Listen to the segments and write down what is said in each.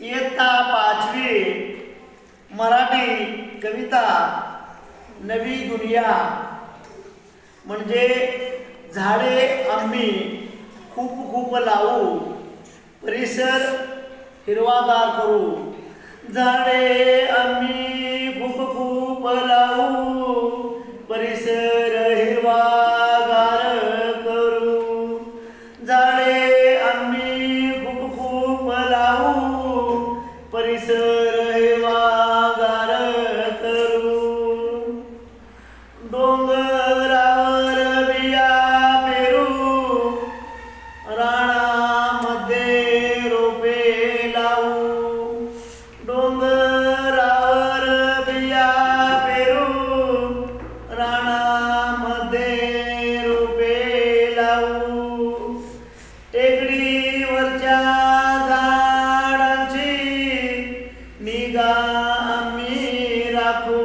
इयत्ता पाचवी मराठी कविता नवी दुनिया. म्हणजे झाडे आम्ही खूप खूप लावू परिसर हिरवागार करू. झाडे आम्ही टेकडीवरच्या झाडांची निगा आम्ही राखू.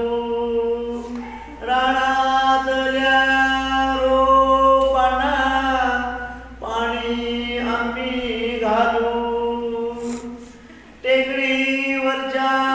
राणातल्या रोपांना पाणी आम्ही घालू. टेकडीवरच्या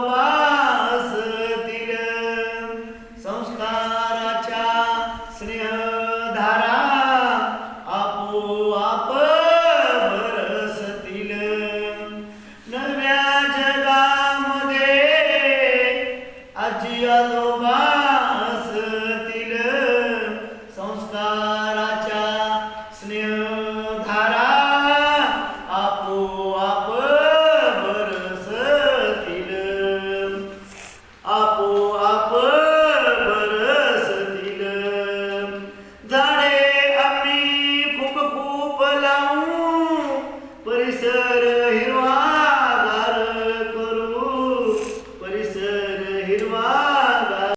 Allah.